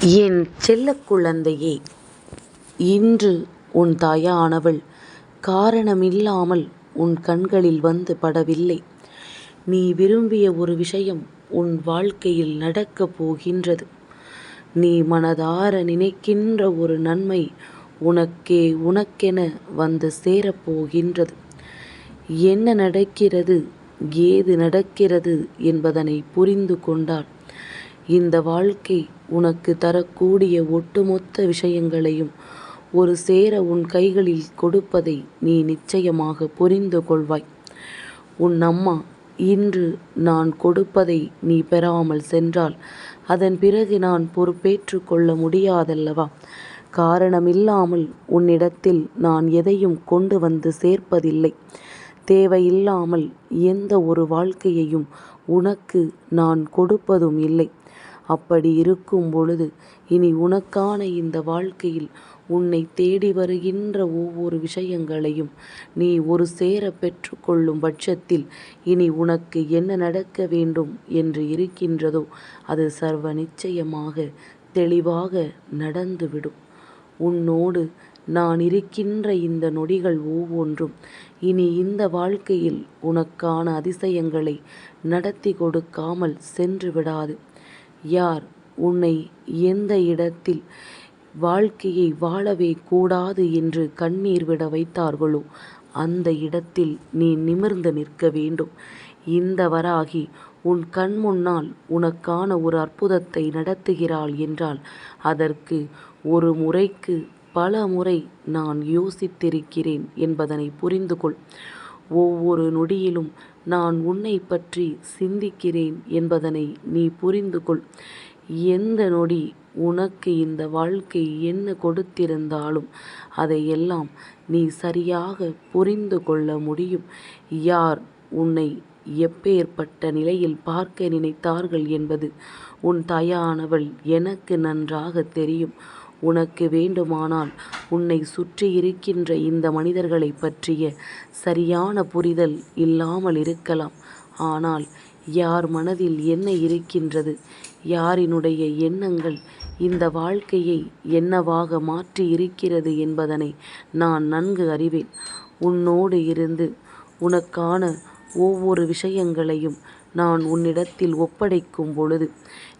என் செல்ல குழந்தையே இன்று உன் தாயானவள் காரணமில்லாமல் உன் கண்களில் வந்து படவில்லை. நீ விரும்பிய ஒரு விஷயம் உன் வாழ்க்கையில் நடக்கப் போகின்றது. நீ மனதார நினைக்கின்ற ஒரு நன்மை உனக்கே உனக்கென வந்து சேரப் போகின்றது. என்ன நடக்கிறது ஏது நடக்கிறது என்பதனை புரிந்து கொண்டால் இந்த வாழ்க்கை உனக்கு தரக்கூடிய ஒட்டுமொத்த விஷயங்களையும் ஒரு சேர உன் கைகளில் கொடுப்பதை நீ நிச்சயமாக புரிந்து கொள்வாய். உன் அம்மா இன்று நான் கொடுப்பதை நீ பெறாமல் சென்றால் அதன் பிறகு நான் பொறுப்பேற்று கொள்ள முடியாதல்லவா? காரணமில்லாமல் உன்னிடத்தில் நான் எதையும் கொண்டு வந்து சேர்ப்பதில்லை. தேவையில்லாமல் எந்த ஒரு வாழ்க்கையையும் உனக்கு நான் கொடுப்பதும் இல்லை. அப்படி இருக்கும் பொழுது இனி உனக்கான இந்த வாழ்க்கையில் உன்னை தேடி வருகின்ற ஒவ்வொரு விஷயங்களையும் நீ ஒரு சேர பெற்றுக்கொள்ளும் பட்சத்தில் இனி உனக்கு என்ன நடக்க வேண்டும் என்று இருக்கின்றதோ அது சர்வ நிச்சயமாக தெளிவாக நடந்துவிடும். உன்னோடு நான் இருக்கின்ற இந்த நொடிகள் ஒவ்வொன்றும் இனி இந்த வாழ்க்கையில் உனக்கான அதிசயங்களை நடத்தி கொடுக்காமல் சென்று விடாது. யார் உன்னை எந்த இடத்தில் வாழ்க்கையை வாழவே கூடாது என்று கண்ணீர் விட வைத்தார்களோ அந்த இடத்தில் நீ நிமிர்ந்து நிற்க வேண்டும். இந்த வராகி உன் கண் முன்னால் உனக்கான ஒரு அற்புதத்தை நடத்துகிறாள் என்றால் அதற்கு ஒரு முறைக்கு பல முறை நான் யோசித்திருக்கிறேன் என்பதனை புரிந்து கொள். ஒவ்வொரு நொடியிலும் நான் உன்னை பற்றி சிந்திக்கிறேன் என்பதனை நீ புரிந்து கொள். எந்த நொடி உனக்கு இந்த வாழ்க்கை என்ன கொடுத்திருந்தாலும் அதையெல்லாம் நீ சரியாக புரிந்து கொள்ள முடியும். யார் உன்னை எப்பேர்ப்பட்ட நிலையில் பார்க்க நினைத்தார்கள் என்பது உன் தாயானவள் எனக்கு நன்றாக தெரியும். உனக்கு வேண்டுமானால் உன்னை சுற்றி இருக்கின்ற இந்த மனிதர்களை பற்றிய சரியான புரிதல் இல்லாமல் இருக்கலாம். ஆனால் யார் மனதில் என்ன இருக்கின்றது யாரினுடைய எண்ணங்கள் இந்த வாழ்க்கையை என்னவாக மாற்றி இருக்கிறது என்பதனை நான் நன்கு அறிவேன். உன்னோடு இருந்து உனக்கான ஒவ்வொரு விஷயங்களையும் நான் உன்னிடத்தில் ஒப்படைக்கும் பொழுது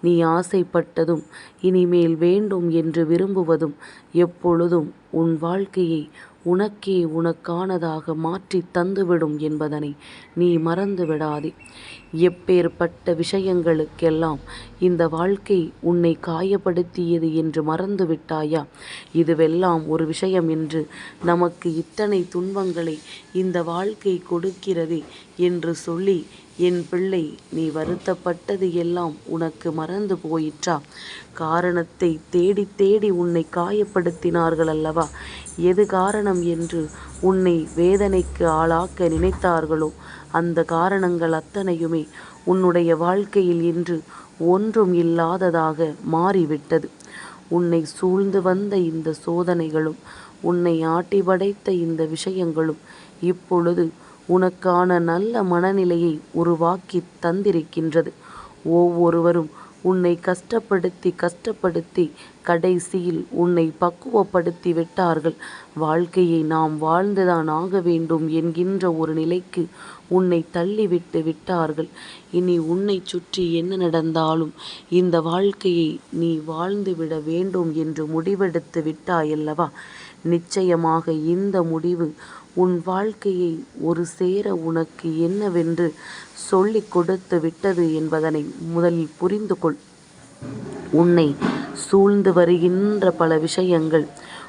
நீ ஆசைப்பட்டதும் இனிமேல் வேண்டும் என்று விரும்புவதும் எப்பொழுதும் உன் வாழ்க்கையை உனக்கே உனக்கானதாக மாற்றி தந்துவிடும் என்பதனை நீ மறந்து விடாதே. எப்பேர்ப்பட்ட விஷயங்களுக்கெல்லாம் இந்த வாழ்க்கை உன்னை காயப்படுத்தியது என்று மறந்து விட்டாயா? இதுவெல்லாம் ஒரு விஷயம் என்று நமக்கு இத்தனை துன்பங்களை இந்த வாழ்க்கை கொடுக்கிறதே என்று சொல்லி என் பிள்ளை நீ வருத்தப்பட்டது எல்லாம் உனக்கு மறந்து போயிற்றா? காரணத்தை தேடித் தேடி உன்னை காயப்படுத்தினார்கள் அல்லவா? எது காரணம் என்று உன்னை வேதனைக்கு ஆளாக்க நினைத்தார்களோ அந்த காரணங்கள் அத்தனையுமே உன்னுடைய வாழ்க்கையில் இன்று ஒன்றும் இல்லாததாக மாறிவிட்டது. உன்னை சூழ்ந்து வந்த இந்த சோதனைகளும் உன்னை ஆட்டி படைத்த இந்த விஷயங்களும் இப்பொழுது உனக்கான நல்ல மனநிலையை உருவாக்கி தந்திருக்கின்றது. ஒவ்வொருவரும் உன்னை கஷ்டப்படுத்தி கஷ்டப்படுத்தி கடைசியில் உன்னை பக்குவப்படுத்தி விட்டார்கள். வாழ்க்கையை நாம் வாழ்ந்துதான் ஆக வேண்டும் என்கின்ற ஒரு நிலைக்கு உன்னை தள்ளிவிட்டு விட்டார்கள். இனி உன்னை சுற்றி என்ன நடந்தாலும் இந்த வாழ்க்கையை நீ வாழ்ந்துவிட வேண்டும் என்று முடிவெடுத்து விட்டாயல்லவா? நிச்சயமாக இந்த முடிவு உன் வாழ்க்கையை ஒரு சேர உனக்கு என்னவென்று சொல்லிக் கொடுத்து விட்டது என்பதனை முதலில் புரிந்து கொள். உன்னை சூழ்ந்து வருகின்ற பல விஷயங்கள்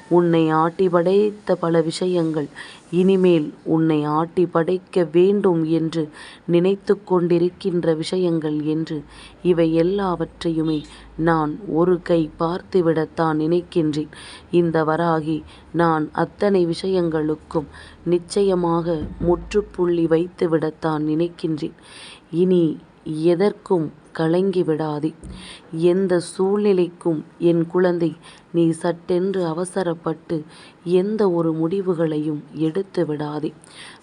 உன்னை ஆட்டி படைத்த பல விஷயங்கள் இனிமேல் உன்னை ஆட்டி படைக்க வேண்டும் என்று நினைத்து கொண்டிருக்கின்ற விஷயங்கள் என்று இவை எல்லாவற்றையுமே நான் ஒரு கை பார்த்துவிடத்தான் நினைக்கின்றேன். இந்த வராகி நான் அத்தனை விஷயங்களுக்கும் நிச்சயமாக முற்றுப்புள்ளி வைத்துவிடத்தான் நினைக்கின்றேன். இனி எதற்கும் கலங்கி விடாதே. எந்த சூழ்நிலைக்கும் என் குழந்தை நீ சட்டென்று அவசரப்பட்டு எந்த ஒரு முடிவுகளையும் எடுத்து விடாதே.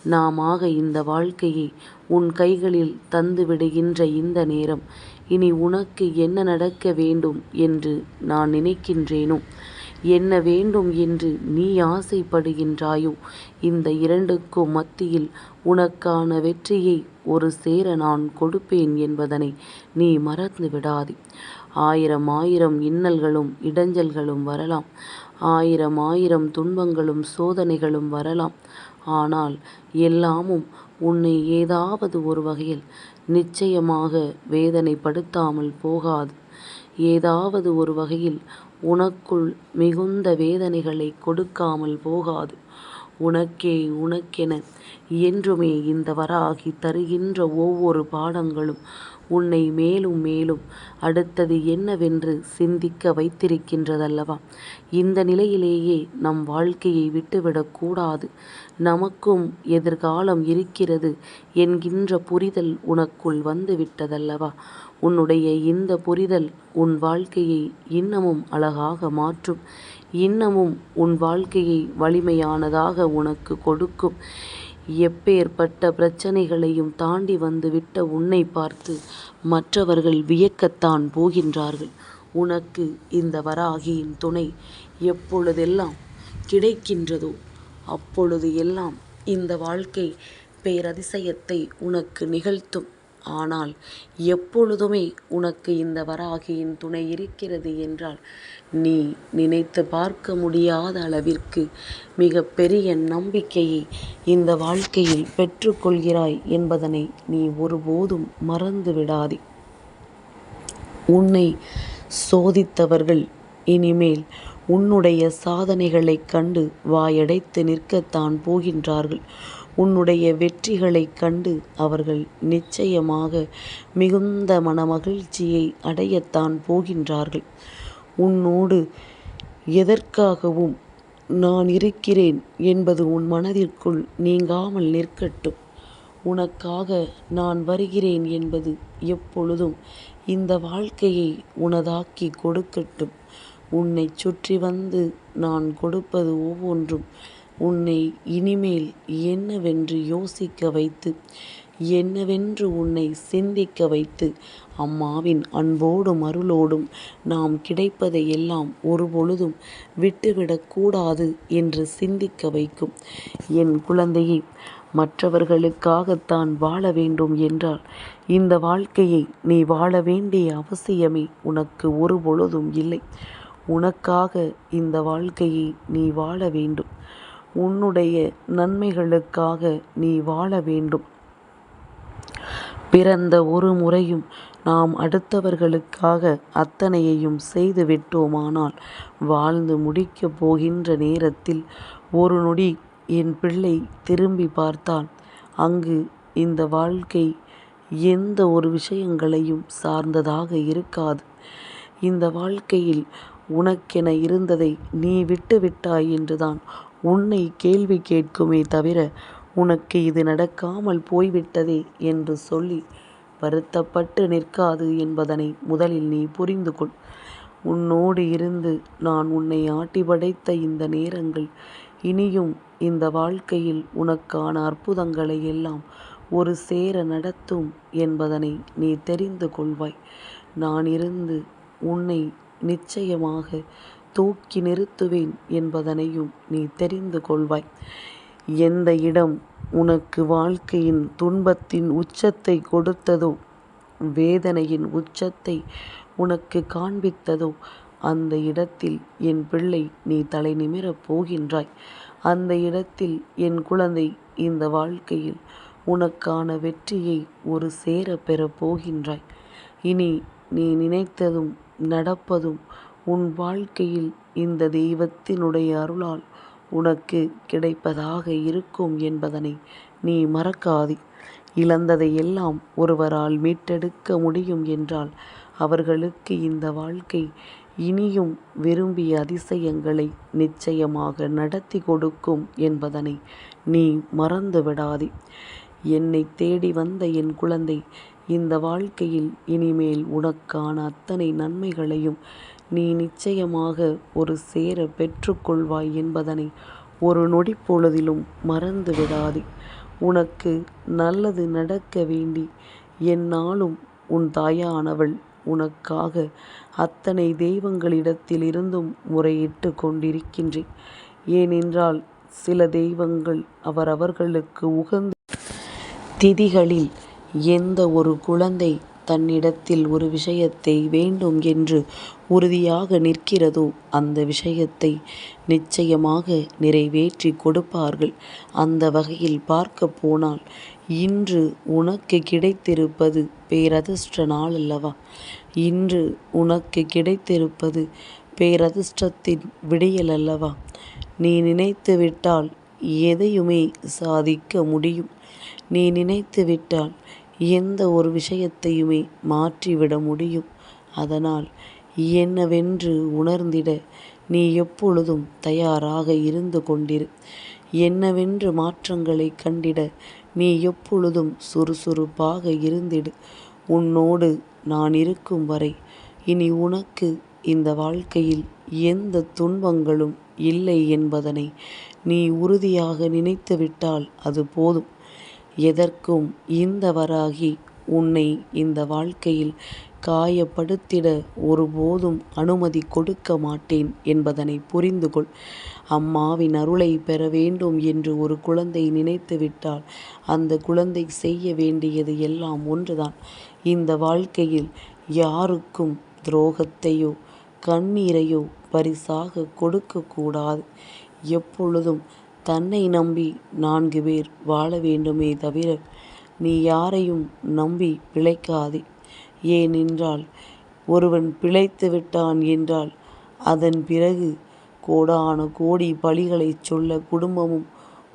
நாமாக இந்த வாழ்க்கையை உன் கைகளில் தந்து விடுகின்ற இந்த நேரம் இனி உனக்கு என்ன நடக்க வேண்டும் என்று நான் நினைக்கின்றேனோ என்ன வேண்டும் என்று நீ ஆசைப்படுகின்றாயோ? இந்த இரண்டுக்கும் மத்தியில் உனக்கான வெற்றியை ஒரு சேர நான் கொடுப்பேன் என்பதனை நீ மறந்து விடாதே. ஆயிரம் ஆயிரம் இன்னல்களும் இடைஞ்சல்களும் வரலாம். ஆயிரம் ஆயிரம் துன்பங்களும் சோதனைகளும் வரலாம். ஆனால் எல்லாமும் உன்னை ஏதாவது ஒரு வகையில் நிச்சயமாக வேதனைப்படுத்தாமல் போகாது. ஏதாவது ஒரு வகையில் உனக்குள் மிகுந்த வேதனைகளை கொடுக்காமல் போகாது. உனக்கே உனக்கென என்றுமே இந்த வராகி தருகின்ற ஒவ்வொரு பாடங்களும் உன்னை மேலும் மேலும் அடுத்தது என்னவென்று சிந்திக்க வைத்திருக்கின்றதல்லவா? இந்த நிலையிலேயே நம் வாழ்க்கையை விட்டுவிடக்கூடாது நமக்கும் எதிர்காலம் இருக்கிறது என்கின்ற புரிதல் உனக்குள் வந்துவிட்டதல்லவா? உன்னுடைய இந்த புரிதல் உன் வாழ்க்கையை இன்னமும் அழகாக மாற்றும். இன்னமும் உன் வாழ்க்கையை வலிமையானதாக உனக்கு கொடுக்கும். எப்பேற்பட்ட பிரச்சனைகளையும் தாண்டி வந்துவிட்ட உன்னை பார்த்து மற்றவர்கள் வியக்கத்தான் போகின்றார்கள். உனக்கு இந்த வராகியின் துணை எப்பொழுதெல்லாம் கிடைக்கின்றதோ அப்பொழுது எல்லாம் இந்த வாழ்க்கை பேரதிசயத்தை உனக்கு நிகழ்த்தும். ஆனால் எப்பொழுதுமே உனக்கு இந்த வராகியின் துணை இருக்கிறது என்றால் நீ நினைத்து பார்க்க முடியாத அளவிற்கு மிக பெரிய நம்பிக்கையை இந்த வாழ்க்கையில் பெற்றுக்கொள்கிறாய் என்பதனை நீ ஒருபோதும் மறந்து விடாதே உன்னை சோதித்தவர்கள் இனிமேல் உன்னுடைய சாதனைகளைக் கண்டு வாயடைத்து நிற்கத்தான் போகின்றார்கள். உன்னுடைய வெற்றிகளைக் கண்டு அவர்கள் நிச்சயமாக மிகுந்த மனமகிழ்ச்சியை அடையத்தான் போகின்றார்கள். உன்னோடு எதற்காகவும் நான் இருக்கிறேன் என்பது உன் மனதிற்குள் நீங்காமல் நிற்கட்டும். உனக்காக நான் வருகிறேன் என்பது எப்பொழுதும் இந்த வாழ்க்கையை உனதாக்கி கொடுக்கட்டும். உன்னை சுற்றி வந்து நான் கொடுப்பது ஒவ்வொன்றும் உன்னை இனிமேல் என்னவென்று யோசிக்க வைத்து என்னவென்று உன்னை சிந்திக்க வைத்து அம்மாவின் அன்போடும் அருளோடும் நாம் கிடைப்பதை எல்லாம் ஒருபொழுதும் விட்டுவிடக்கூடாது என்று சிந்திக்க வைக்கும். என் குழந்தையை மற்றவர்களுக்காகத்தான் வாழ வேண்டும் என்றால் இந்த வாழ்க்கையை நீ வாழ வேண்டிய அவசியமே உனக்கு ஒருபொழுதும் இல்லை. உனக்காக இந்த வாழ்க்கையை நீ வாழ வேண்டும். உன்னுடைய நன்மைகளுக்காக நீ வாழ வேண்டும். பிறந்த ஒரு முறையும் நாம் அடுத்தவர்களுக்காக அத்தனையையும் செய்து விட்டோமானால் வாழ்ந்து முடிக்கப் போகின்ற நேரத்தில் ஒரு நொடி என் பிள்ளை திரும்பி பார்த்தால் அங்கு இந்த வாழ்க்கை எந்த ஒரு விஷயங்களையும் சார்ந்ததாக இருக்காது. இந்த வாழ்க்கையில் உனக்கென இருந்ததை நீ விட்டுவிட்டாய் என்றுதான் உன்னை கேள்வி கேட்குமே தவிர உனக்கு இது நடக்காமல் போய்விட்டதே என்று சொல்லி வருத்தப்பட்டு நிற்காது என்பதனை முதலில் நீ புரிந்து கொள். உன்னோடு இருந்து நான் உன்னை ஆட்டி படைத்த இந்த நேரங்கள் இனியும் இந்த வாழ்க்கையில் உனக்கான அற்புதங்களை எல்லாம் ஒரு சேர நடத்தும் என்பதனை நீ தெரிந்து கொள்வாய். நான் இருந்து உன்னை நிச்சயமாக தூக்கி நிறுத்துவேன் என்பதனையும் நீ தெரிந்து கொள்வாய். எந்த இடம் உனக்கு வாழ்க்கையின் துன்பத்தின் உச்சத்தை கொடுத்ததோ வேதனையின் உச்சத்தை உனக்கு காண்பித்ததோ அந்த இடத்தில் என் பிள்ளை நீ தலை நிமிரப் போகின்றாய். அந்த இடத்தில் என் குழந்தை இந்த வாழ்க்கையில் உனக்கான வெற்றியை ஒரு சேர பெறப் போகின்றாய். இனி நீ நினைத்ததும் நடப்பதும் உன் வாழ்க்கையில் இந்த தெய்வத்தினுடைய அருளால் உனக்கு கிடைப்பதாக இருக்கும் என்பதனை நீ மறக்காதே. இழந்ததை எல்லாம் ஒருவரால் மீட்டெடுக்க முடியும் என்றால் அவர்களுக்கு இந்த வாழ்க்கை இனியும் விரும்பிய அதிசயங்களை நிச்சயமாக நடத்தி கொடுக்கும் என்பதனை நீ மறந்து விடாதே. என்னை தேடி வந்த என் குழந்தை இந்த வாழ்க்கையில் இனிமேல் உனக்கான அத்தனை நன்மைகளையும் நீ நிச்சயமாக ஒரு சேர பெற்றுக்கொள்வாய் என்பதனை ஒரு நொடி பொழுதிலும் மறந்து விடாதே உனக்கு நல்லது நடக்க வேண்டி என்னாலும் உன் தாயானவள் உனக்காக அத்தனை தெய்வங்களிடத்திலிருந்தும் முறையிட்டு கொண்டிருக்கின்றேன். ஏனென்றால் சில தெய்வங்கள் அவரவர்களுக்கு உகந்த திதிகளில் எந்த ஒரு குழந்தை தன்னிடத்தில் ஒரு விஷயத்தை வேண்டும் என்று உறுதியாக நிற்கிறதோ அந்த விஷயத்தை நிச்சயமாக நிறைவேற்றி கொடுப்பார்கள். அந்த வகையில் பார்க்க போனால் இன்று உனக்கு கிடைத்திருப்பது பேரதிர்ஷ்ட நாள் அல்லவா இன்று உனக்கு கிடைத்திருப்பது பேரதிர்ஷ்டத்தின் விடியல் அல்லவா? நீ நினைத்து விட்டால் எதையுமே சாதிக்க முடியும். நீ நினைத்துவிட்டால் எந்த ஒரு விஷயத்தையுமே மாற்றிவிட முடியும். அதனால் என்னவென்று உணர்ந்திட நீ எப்பொழுதும் தயாராக இருந்து கொண்டிரு. என்னவென்று மாற்றங்களைக் கண்டிட நீ எப்பொழுதும் சுறுசுறுப்பாக இருந்திடு. உன்னோடு நான் இருக்கும் வரை இனி உனக்கு இந்த வாழ்க்கையில் எந்த துன்பங்களும் இல்லை என்பதனை நீ உறுதியாக நினைத்துவிட்டால் அது போதும். எதற்கும் இந்த வராகி உன்னை இந்த வாழ்க்கையில் காயப்படுத்திட ஒருபோதும் அனுமதி கொடுக்க மாட்டேன் என்பதனை புரிந்து கொள். அம்மாவின் அருளை பெற வேண்டும் என்று ஒரு குழந்தை நினைத்து விட்டால் குழந்தை செய்ய வேண்டியது எல்லாம் ஒன்றுதான். இந்த வாழ்க்கையில் யாருக்கும் துரோகத்தையோ கண்ணீரையோ பரிசாக கொடுக்கக்கூடாது எப்பொழுதும் தன்னை நம்பி நான்கு பேர் வாழ வேண்டுமே தவிர நீ யாரையும் நம்பி பிழைக்காதே. ஏனென்றால் ஒருவன் பிழைத்து விட்டான் என்றால் அதன் பிறகு கோடான கோடி பழிகளைச் சொல்ல குடும்பமும்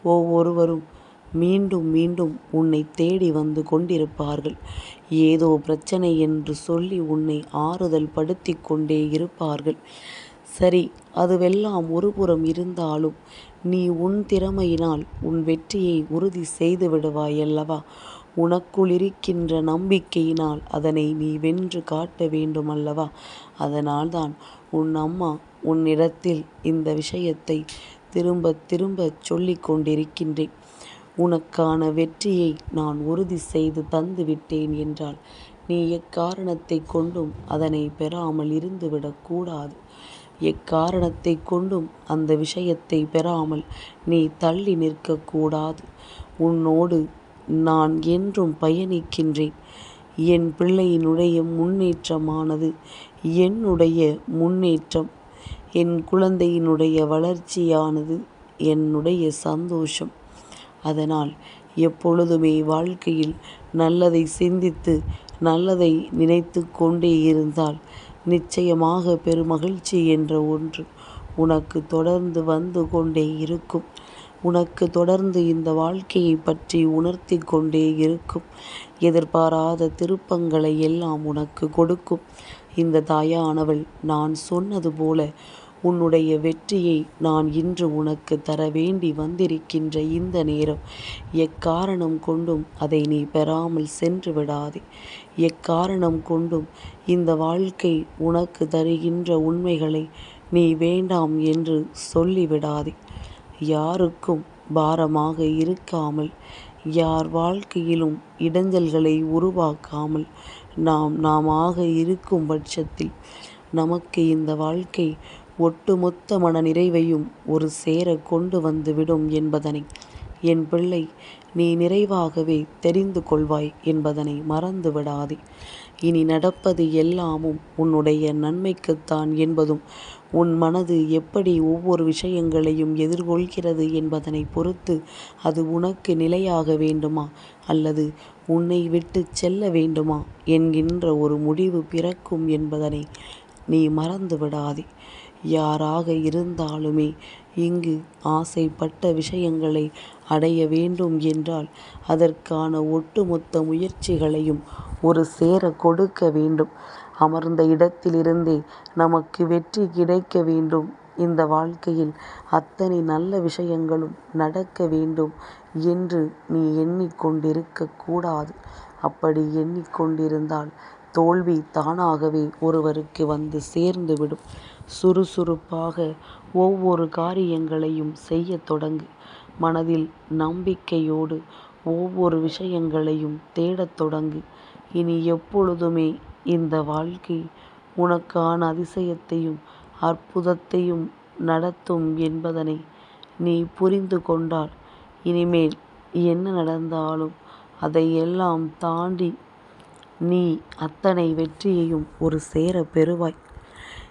ஒவ்வொருவரும் மீண்டும் மீண்டும் உன்னை தேடி வந்து கொண்டிருப்பார்கள். ஏதோ பிரச்சனை என்று சொல்லி உன்னை ஆறுதல் படுத்தி கொண்டே இருப்பார்கள். சரி அதுவெல்லாம் ஒருபுறம் இருந்தாலும் நீ உன் திறமையினால் உன் வெற்றியை உறுதி செய்து விடுவாயல்லவா உனக்குள் உனக்குள்ளிருக்கின்ற நம்பிக்கையினால் அதனை நீ வென்று காட்ட வேண்டும் அல்லவா? அதனால்தான் உன் அம்மா உன்னிடத்தில் இந்த விஷயத்தை திரும்ப திரும்ப சொல்லிக் கொண்டிருக்கின்றேன். உனக்கான வெற்றியை நான் உறுதி செய்து தந்து விட்டேன் என்றால் நீ எக்காரணத்தை கொண்டும் அதனை பெறாமல் இருந்துவிடக்கூடாது எக்காரணத்தை கொண்டும் அந்த விஷயத்தை பெறாமல் நீ தள்ளி நிற்கக்கூடாது உன்னோடு நான் என்றும் பயணிக்கின்றேன். என் பிள்ளையினுடைய முன்னேற்றமானது என்னுடைய முன்னேற்றம். என் குழந்தையினுடைய வளர்ச்சியானது என்னுடைய சந்தோஷம். அதனால் எப்பொழுதுமே வாழ்க்கையில் நல்லதை சிந்தித்து நல்லதை நினைத்து கொண்டே இருந்தால் நிச்சயமாக பெருமகிழ்ச்சி என்ற ஒன்று உனக்கு தொடர்ந்து வந்து கொண்டே இருக்கும். உனக்கு தொடர்ந்து இந்த வாழ்க்கையை பற்றி உணர்த்தி கொண்டே இருக்கும். எதிர்பாராத திருப்பங்களை எல்லாம் உனக்கு கொடுக்கும். இந்த தாயானவள் நான் சொன்னது போல உன்னுடைய வெற்றியை நான் இன்று உனக்கு தர வேண்டி வந்திருக்கின்ற இந்த நேரம் எக்காரணம் கொண்டும் அதை நீ பெறாமல் சென்று விடாதே. எக்காரணம் கொண்டும் இந்த வாழ்க்கை உனக்கு தருகின்ற உண்மைகளை நீ வேண்டாம் என்று சொல்லி விடாதே. யாருக்கும் பாரமாக இருக்காமல் யார் வாழ்க்கையிலும் இடைஞ்சல்களை உருவாக்காமல் நாம் நாமாக இருக்கும் பட்சத்தில் நமக்கு இந்த வாழ்க்கை ஒட்டுமொத்த மன நிறைவையும் ஒரு சேர கொண்டு வந்து விடும் என்பதனை என் பிள்ளை நீ நிறைவாகவே தெரிந்து கொள்வாய் என்பதனை மறந்து விடாதே. இனி நடப்பது எல்லாமும் உன்னுடைய நன்மைக்குத்தான் என்பதும் உன் மனது எப்படி ஒவ்வொரு விஷயங்களையும் எதிர்கொள்கிறது என்பதனை பொறுத்து அது உனக்கு நிலையாக வேண்டுமா அல்லது உன்னை விட்டுச் செல்ல வேண்டுமா என்கின்ற ஒரு முடிவு பிறக்கும் என்பதனை நீ மறந்து விடாதே. யாராக இருந்தாலுமே இங்கு ஆசைப்பட்ட விஷயங்களை அடைய வேண்டும் என்றால் அதற்கான ஒட்டுமொத்த முயற்சிகளையும் ஒரு சேர கொடுக்க வேண்டும். அமர்ந்த இடத்திலிருந்தே நமக்கு வெற்றி கிடைக்க வேண்டும். இந்த வாழ்க்கையில் அத்தனை நல்ல விஷயங்களும் நடக்க வேண்டும் என்று நீ எண்ணிக் கொண்டிருக்கக் கூடாது. அப்படி எண்ணிக் கொண்டிருந்தால் தோல்வி தானாகவே ஒருவருக்கு வந்து சேர்ந்து விடும். சுறுசுறுப்பாக ஒவ்வொரு காரியங்களையும் செய்யத் தொடங்கு. மனதில் நம்பிக்கையோடு ஒவ்வொரு விஷயங்களையும் தேடத் தொடங்கு. இனி எப்பொழுதுமே இந்த வாழ்க்கை உனக்கான அதிசயத்தையும் அற்புதத்தையும் நடத்தும் என்பதனை நீ புரிந்து கொண்டால் இனிமேல் என்ன நடந்தாலும் அதையெல்லாம் தாண்டி நீ அத்தனை வெற்றியையும் ஒரு சேர பெறுவாய்